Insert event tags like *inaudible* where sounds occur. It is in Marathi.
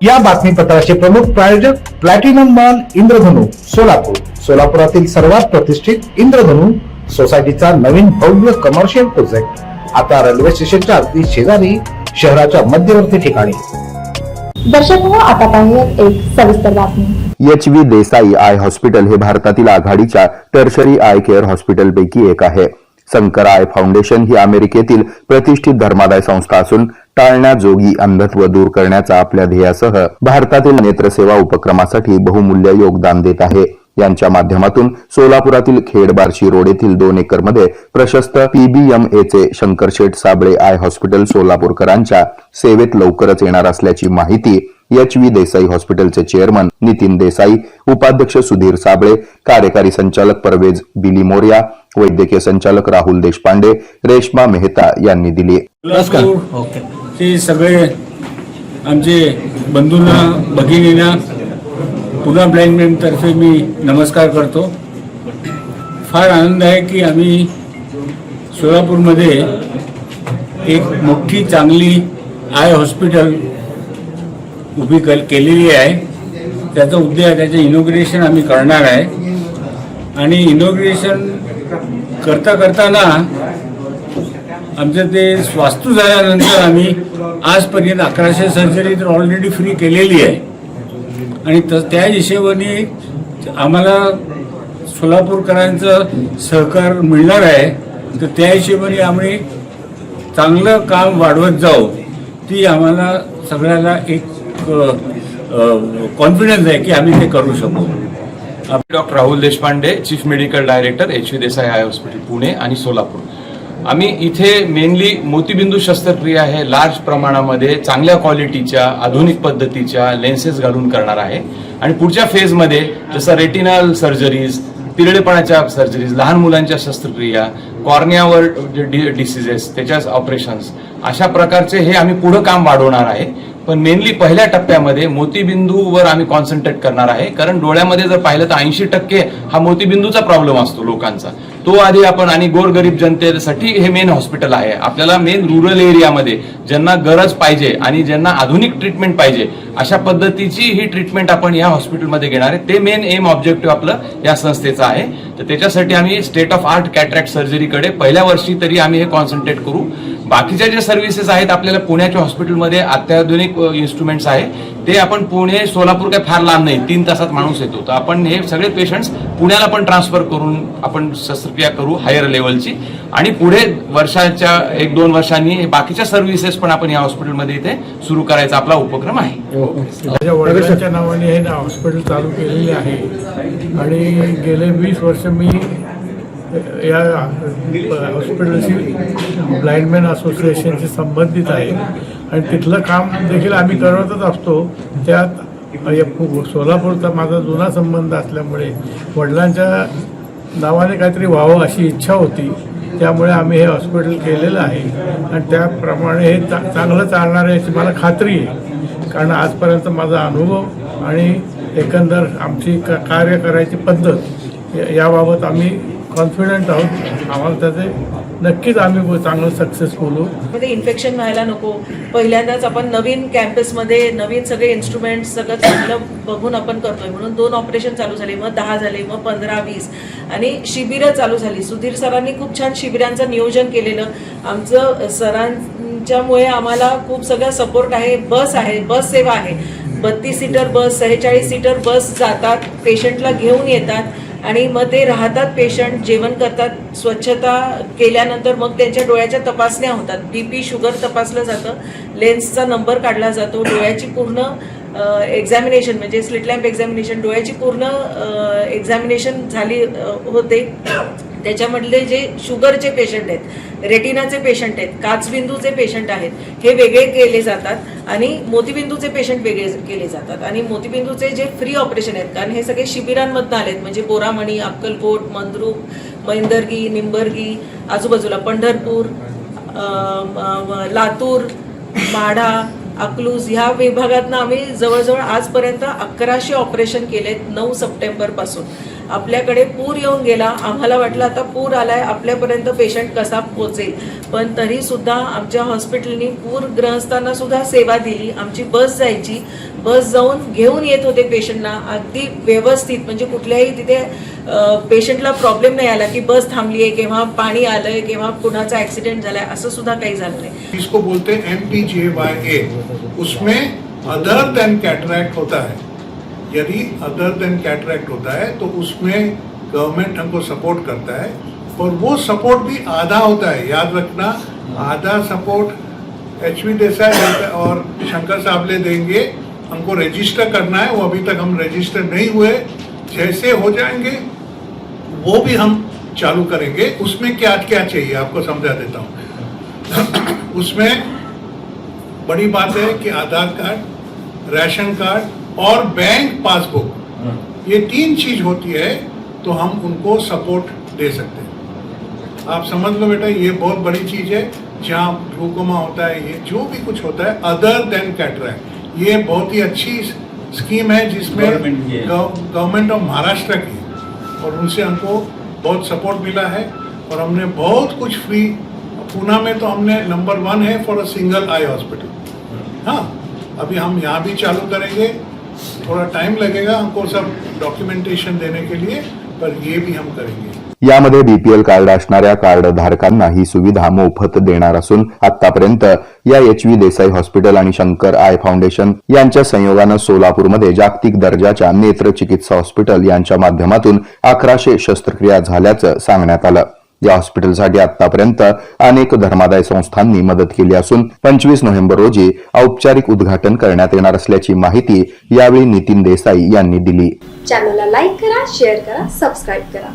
या बातमीपत्राचे प्रमुख प्रायोजक प्लॅटिनम मॉल इंद्रधनु सोलापूर. सोलापुरातील सर्वात प्रतिष्ठित इंद्रधनु सोसायटीचा नवीन भव्य कमर्शियल प्रोजेक्ट आता रेल्वे स्टेशनच्या अगदी शेजारी शहराच्या मध्यवर्ती ठिकाणी. दर्शक हो आता पाहूयात एक सविस्तर बातमी. H V Desai eye hospital हे भारतातील आघाडीच्या टर्शरी आय केअर हॉस्पिटलपैकी एक आहे. शंकर आय फाउंडेशन ही अमेरिकेतील प्रतिष्ठित धर्मादाय संस्था असून टाळण्याजोगी अंधत्व दूर करण्याचा आपल्या ध्येयासह भारतातील नेत्रसेवा उपक्रमासाठी बहुमूल्य योगदान देत आहे. यांच्या माध्यमातून सोलापुरातील खेडबार्शी रोड येथील दोन एकरमध्ये प्रशस्त पीबीएमएचे शंकरशेठ साबळे आय हॉस्पिटल सोलापूरकरांच्या सेवेत लवकरच येणार असल्याची माहिती एच व्ही देसाई हॉस्पिटलचे चेअरमन नितीन देसाई उपाध्यक्ष सुधीर साबळे कार्यकारी संचालक परवेज बिली मोर्या वैद्यकीय संचालक राहुल देशपांडे रेश्मा मेहता यांनी दिली. नमस्कार. ते सगळे आमचे बंधूंना भगिनींना पुन्हा ब्लाइंडमॅनतर्फे मी नमस्कार करतो. फार आनंद आहे की आम्ही सोलापूरमध्ये एक मोठी चांगली आय हॉस्पिटल उभी कल केलेली आहे. त्याचं उद्या त्याचं इनॉग्रेशन आम्ही करणार आहे. आणि इनॉग्रेशन करता करताना आमचं ते वास्तू झाल्यानंतर आम्ही आजपर्यंत अकराशे सर्जरी तर ऑलरेडी फ्री केलेली आहे. आणि त त्या हिशेबाने आम्हाला सोलापूरकरांचं सहकार मिळणार आहे. तर त्या हिशेबाने आम्ही चांगलं काम वाढवत जाऊ. ती आम्हाला सगळ्याला एक कॉन्फिडन्स आहे की आम्ही ते करू शकू. Doctor Rahul Deshpande chief medical director H V Desai eye hospital Pune आणि सोलापूर. आम्ही इथे मेनली मोतीबिंदू शस्त्रक्रिया हे लार्ज प्रमाणामध्ये चांगल्या क्वालिटीच्या आधुनिक पद्धतीच्या लेन्सेस घालून करणार आहे. आणि पुढच्या फेजमध्ये जसं रेटिनल सर्जरीज तिरडेपणाच्या सर्जरीज लहान मुलांच्या शस्त्रक्रिया कॉर्नियावर डिसिजेस त्याच्या ऑपरेशन्स अशा प्रकारचे हे आम्ही पुढं काम वाढवणार आहे. पण मेनली पहिल्या टप्प्यामध्ये मोतीबिंदूवर आम्ही कॉन्सन्ट्रेट करणार आहे. कारण डोळ्यामध्ये जर पाहिलं तर ऐंशी टक्के हा मोतीबिंदूचा प्रॉब्लेम असतो लोकांचा. तो आधी आपण आणि गोरगरीब जनतेसाठी हे मेन हॉस्पिटल आहे. आपल्याला मेन रुरल एरियामध्ये ज्यांना गरज पाहिजे आणि ज्यांना आधुनिक ट्रीटमेंट पाहिजे अशा पद्धतीची ही ट्रीटमेंट आपण या हॉस्पिटलमध्ये घेणार आहे. ते मेन एम ऑब्जेक्टिव्ह आपलं या संस्थेचं आहे. तर त्याच्यासाठी आम्ही स्टेट ऑफ आर्ट कॅट्रॅक्ट सर्जरीकडे पहिल्या वर्षी तरी आम्ही हे कॉन्सन्ट्रेट करू. बाकीच्या ज्या सर्व्हिसेस आहेत आपल्याला पुण्याच्या हॉस्पिटलमध्ये अत्याधुनिक इन्स्ट्रुमेंट्स आहे. ते आपण पुणे सोलापूर काय फार लांब नाही. तीन तासात माणूस येतो. तर आपण हे सगळे पेशंट्स पुण्याला पण ट्रान्सफर करून आपण शस्त्रक्रिया करू हायर लेवलची आणि पुढे वर्षाच्या एक दोन वर्षांनी हे बाकीच्या सर्व्हिसेस पण आपण या हॉस्पिटलमध्ये इथे सुरू करायचा आपला उपक्रम आहे. माझ्या वडिलांच्या नावाने हे ना हॉस्पिटल चालू केलेले आहे. आणि गेले वीस वर्ष मी या हॉस्पिटलशी ब्लाइंडमॅन असोसिएशनशी संबंधित आहे. आणि तिथलं काम देखील आम्ही करतच असतो. त्यात सोलापूरचा माझा जुना संबंध असल्यामुळे वडिलांच्या नावाने काहीतरी व्हावं अशी इच्छा होती. त्यामुळे आम्ही हे हॉस्पिटल केलेलं आहे. आणि त्याप्रमाणे हे चा चांगलं चालणार आहे याची मला खात्री आहे. कारण आजपर्यंत माझा अनुभव आणि एकंदर आमची क कार्य करायची पद्धत या- याबाबत आम्ही कॉन्फिडंट आहोत. आम्हाला त्याचे नक्कीच आम्ही चांगलं सक्सेसफुल होऊ इन्फेक्शन व्हायला नको. पहिल्यांदाच आपण नवीन कॅम्पसमध्ये नवीन सगळे इन्स्ट्रुमेंट सगळं चांगलं बघून आपण करतोय. म्हणून दोन ऑपरेशन चालू झाले. मग दहा झाले मग पंधरा वीस. आणि शिबिरं चालू झाली. सुधीर सरांनी खूप छान शिबिरांचं नियोजन केलेलं. आमचं सरांच्यामुळे आम्हाला खूप सगळं सपोर्ट आहे. बस आहे. बस सेवा आहे. बत्तीस सीटर बस सेहेचाळीस सीटर बस जातात. पेशंटला घेऊन येतात. आणि मग ते राहतात पेशंट जेवण करतात स्वच्छता केल्यानंतर मग त्यांच्या डोळ्याच्या तपासण्या होतात. बी पी शुगर तपासलं जातं. लेन्सचा नंबर काढला जातो. डोळ्याची पूर्ण एक्झामिनेशन म्हणजे स्लिट लॅम्प एक्झामिनेशन डोळ्याची पूर्ण एक्झामिनेशन झाली होते. त्याच्यामधले जे शुगरचे पेशंट आहेत रेटिनाचे पेशंट आहेत काचबिंदूचे पेशंट आहेत हे वेगळे केले जातात आणि मोतीबिंदूचे पेशंट वेगळे केले जातात. आणि मोतीबिंदूचे जे फ्री ऑपरेशन आहेत कारण हे सगळे शिबिरांमधनं आलेत म्हणजे बोरामणी अक्कलकोट मंद्रुप मैंदर्गी निंबर्गी आजूबाजूला पंढरपूर लातूर माढा अकलूज ह्या विभागातनं आम्ही जवळजवळ आजपर्यंत अकराशे ऑपरेशन केलेत नऊ सप्टेंबरपासून. आपल्याकडे पूर येऊन गेला. आम्हाला वाटलं आता पूर आलाय आपल्यापर्यंत पेशंट कसा पोचेल पण तरी सुद्धा आमच्या हॉस्पिटलनी पूरग्रस्तांना सुद्धा सेवा दिली. आमची बस जायची. बस जाऊन घेऊन येत होते पेशंटना अगदी व्यवस्थित म्हणजे कुठल्याही तिथे पेशंटला प्रॉब्लेम नाही आला की बस थांबली आहे किंवा पाणी आलंय किंवा कुणाचा ऍक्सिडेंट झालाय असं सुद्धा काही झालं नाही. इसको बोलते M P J Y A उसमें अदर देन कैटरैक्ट होता है. यदि अदर देन कैटरैक्ट होता है तो उसमें गवर्नमेंट हमको सपोर्ट करता है। और वो सपोर्ट भी आधा होता है, याद रखना, आधा सपोर्ट एच वी देसाई और शंकर साहब ले देंगे। हमको रजिस्टर करना है, वो अभी तक हम रजिस्टर नहीं हुए, जैसे हो जाएँगे, वो भी हम चालू करेंगे। उसमें क्या क्या चाहिए, आपको समझा देता हूँ। *coughs* उसमें बड़ी बात है कि आधार कार्ड, राशन कार्ड और बैंक पासबुक ये तीन चीज़ होती है तो हम उनको सपोर्ट दे सकते हैं। आप समझ लो बेटा ये बहुत बड़ी चीज़ है जहाँ ग्लूकोमा होता है ये जो भी कुछ होता है अदर देन कैटरैक्ट ये बहुत ही अच्छी स्कीम है जिसमें है। गवर्नमेंट ऑफ़ महाराष्ट्र की और उनसे हमको बहुत सपोर्ट मिला है और हमने बहुत कुछ फ्री पूना में तो हमने नंबर वन है for a single eye hospital हाँ अभी हम यहाँ भी चालू करेंगे थोड़ा टाइम लगेगा हमको सब डॉक्यूमेंटेशन देने के लिए पर ये भी हम करेंगे। यामध्ये बीपीएल कार्ड असणाऱ्या कार्ड धारकांना ही सुविधा मोफत देणार असून आतापर्यंत या एच व्ही देसाई हॉस्पिटल आणि शंकर आय फाउंडेशन यांच्या संयोगानं सोलापूरमध्ये जागतिक दर्जाच्या नेत्र चिकित्सा हॉस्पिटल यांच्या माध्यमातून अकराशे शस्त्रक्रिया झाल्याचं सांगण्यात आलं. या हॉस्पिटलसाठी आतापर्यंत अनेक धर्मादाय संस्थांनी मदत केली असून पंचवीस नोव्हेंबर रोजी औपचारिक उद्घाटन करण्यात येणार असल्याची माहिती यावेळी नितीन देसाई यांनी दिली. चॅनलला लाईक करा शेअर करा सबस्क्राईब करा.